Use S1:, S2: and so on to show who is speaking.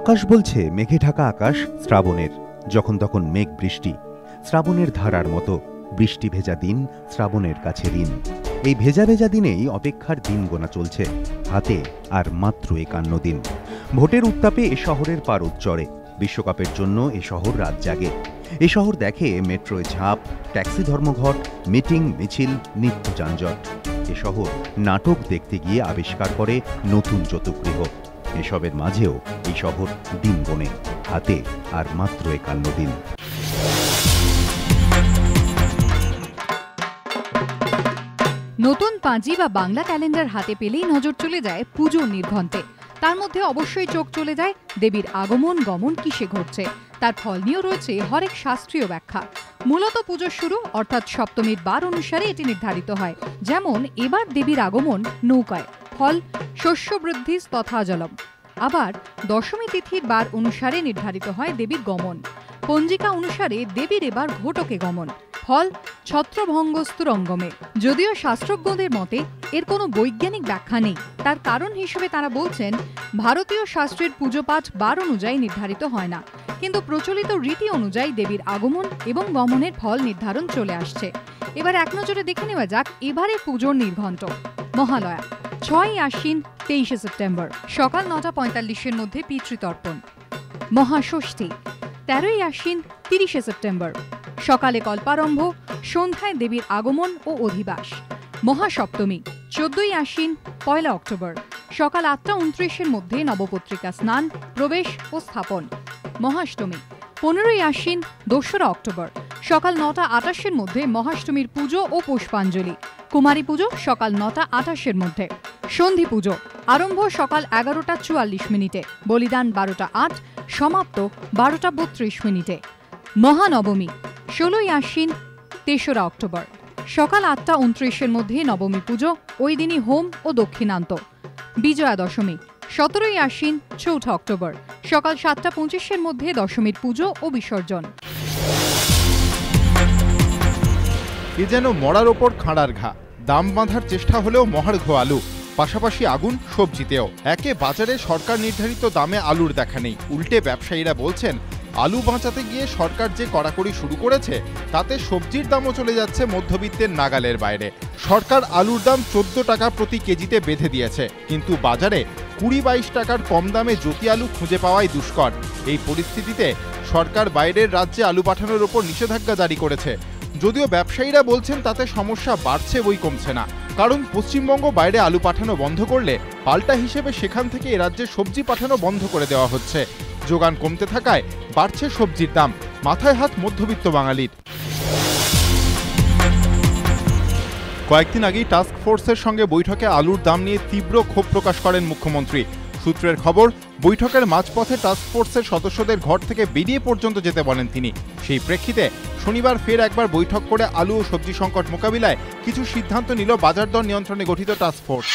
S1: আকাশ বলছে, মেঘে ঢাকা আকাশ শ্রাবণের। যখন তখন মেঘ বৃষ্টি। শ্রাবণের ধারার মতো, বৃষ্টি ভেজা দিন শ্রাবণের কাছে ঋণ। এই ভেজা ভেজা দিনেই অপেক্ষার দিন গোনা চলছে, হাতে আর মাত্র একান্ন দিন। ভোটের উত্তাপে এ শহরের পারদ চড়ে বিশ্বকাপের জন্য এ শহর রাত জাগে। এ শহর দেখে মেট্রোয় ঝাঁপ, ট্যাক্সি ধর্মঘট, মিটিং, মিছিল, নিত্য যানজট। এ শহর নাটক দেখতে গিয়ে আবিষ্কার করে নতুন চতুগৃহ এসবের মাঝেও এই শহর দিন গোনে হাতে আর মাত্র একান্ন দিন।
S2: নতুন পাঁজি বা বাংলা ক্যালেন্ডার হাতে পেলেই নজর চলে যায় পুজোর নির্ঘণ্টে। তার মধ্যে অবশ্যই চোখ চলে যায় দেবীর আগমন গমন কিসে ঘটছে। তার ফল নিয়েও রয়েছে হরেক শাস্ত্রীয় ব্যাখ্যা। মূলত পুজোর শুরু অর্থাৎ সপ্তমীর বার অনুসারে এটি নির্ধারিত হয়। যেমন, এবার দেবীর আগমন নৌকায়। ফল, শস্য বৃদ্ধি তথা জলম। আবার দশমী তিথির বার অনুসারে নির্ধারিত হয় দেবীর গমন। পঞ্জিকা অনুসারে দেবীর এবার ঘটকে গমন। ফল ছত্রভঙ্গস্তুরঙ্গমে যদিও শাস্ত্রজ্ঞদের মতে এর কোনো বৈজ্ঞানিক ব্যাখ্যা নেই। তার কারণ হিসেবে তারা বলছেন, ভারতীয় শাস্ত্রের পুজো পাঠ বার অনুযায়ী নির্ধারিত হয় না। কিন্তু প্রচলিত রীতি অনুযায়ী দেবীর আগমন এবং গমনের ফল নির্ধারণ চলে আসছে। এবার এক নজরে দেখে নেওয়া যাক এবারে পুজোর নির্ঘণ্ট। মহালয়া ছয়ই আশ্বিন, তেইশে সেপ্টেম্বর, সকাল নটা পঁয়তাল্লিশের মধ্যে পিতৃতর্পণ। মহাষষ্ঠী, তেরোই আশ্বিন, তিরিশে সেপ্টেম্বর, সকালে কল্পারম্ভ, সন্ধ্যায় দেবীর আগমন ও অধিবাস। মহাসপ্তমী, চোদ্দই আশ্বিন, পয়লা অক্টোবর, সকাল আটটা উনত্রিশের মধ্যে নবপত্রিকা স্নান, প্রবেশ ও স্থাপন। মহাষ্টমী, পনেরোই আশ্বিন, দোসরা অক্টোবর, সকাল নটা আটাশের মধ্যে মহাষ্টমীর পুজো ও পুষ্পাঞ্জলি। কুমারী পুজো সকাল নটা আটাশের মধ্যে। সন্ধি পুজো, আরম্ভ সকাল এগারোটা চুয়াল্লিশ মিনিটে, বলিদান বারোটা আট, সমাপ্ত বারোটা বত্রিশ মিনিটে। মহানবমী, ষোলোই আশ্বিন, তেসরা অক্টোবর। সকাল আটটা উনত্রিশের মধ্যে নবমী পুজো, ওই দিনই হোম ও দক্ষিণান্ত। বিজয়া দশমী সতেরোই আশ্বিন, চৌঠা অক্টোবর। সকাল সাতটা পঁচিশের মধ্যে দশমীর পুজো ও বিসর্জন।
S3: এ যেন মরার ওপর খাঁড়ার ঘা। দাম বাঁধার চেষ্টা হলেও মহার্ঘ আলু। পাশাপাশি আগুন সবজিতেও। একে বাজারে সরকার নির্ধারিত দামে আলুর দেখা নেই। উল্টে ব্যবসায়ীরা বলছেন, আলু বাঁচাতে গিয়ে সরকার যে কড়াকড়ি শুরু করেছে, তাতে সবজির দামও চলে যাচ্ছে মধ্যবিত্তের নাগালের বাইরে। সরকার আলুর দাম চোদ্দ টাকা প্রতি কেজিতে বেঁধে দিয়েছে, কিন্তু বাজারে কুড়ি বাইশ টাকার কম দামে জ্যোতি আলু খুঁজে পাওয়াই দুষ্কর। এই পরিস্থিতিতে সরকার বাইরের রাজ্যে আলু পাঠানোর ওপর নিষেধাজ্ঞা জারি করেছে। যদিও ব্যবসায়ীরা বলছেন, তাতে সমস্যা বাড়ছে বই কমছে না। কারণ পশ্চিমবঙ্গ বাইরে আলু পাঠানো বন্ধ করলে পাল্টা হিসেবে সেখান থেকে এ রাজ্যে সবজি পাঠানো বন্ধ করে দেওয়া হচ্ছে। যোগান কমতে থাকায় বাড়ছে সবজির দাম। মাথায় হাত মধ্যবিত্ত বাঙালির। কয়েকদিন আগেই টাস্ক ফোর্সের সঙ্গে বৈঠকে আলুর দাম নিয়ে তীব্র ক্ষোভ প্রকাশ করেন মুখ্যমন্ত্রী। সূত্রের খবর, বৈঠকের মাঝপথে টাস্ক ফোর্সের সদস্যদের ঘর থেকে বেরিয়ে পর্যন্ত যেতে বলেন তিনি। সেই প্রেক্ষিতে শনিবার ফের একবার বৈঠক করে আলু ও সবজি সংকট মোকাবিলায় কিছু সিদ্ধান্ত নিল বাজার দর নিয়ন্ত্রণে গঠিত টাস্ক ফোর্স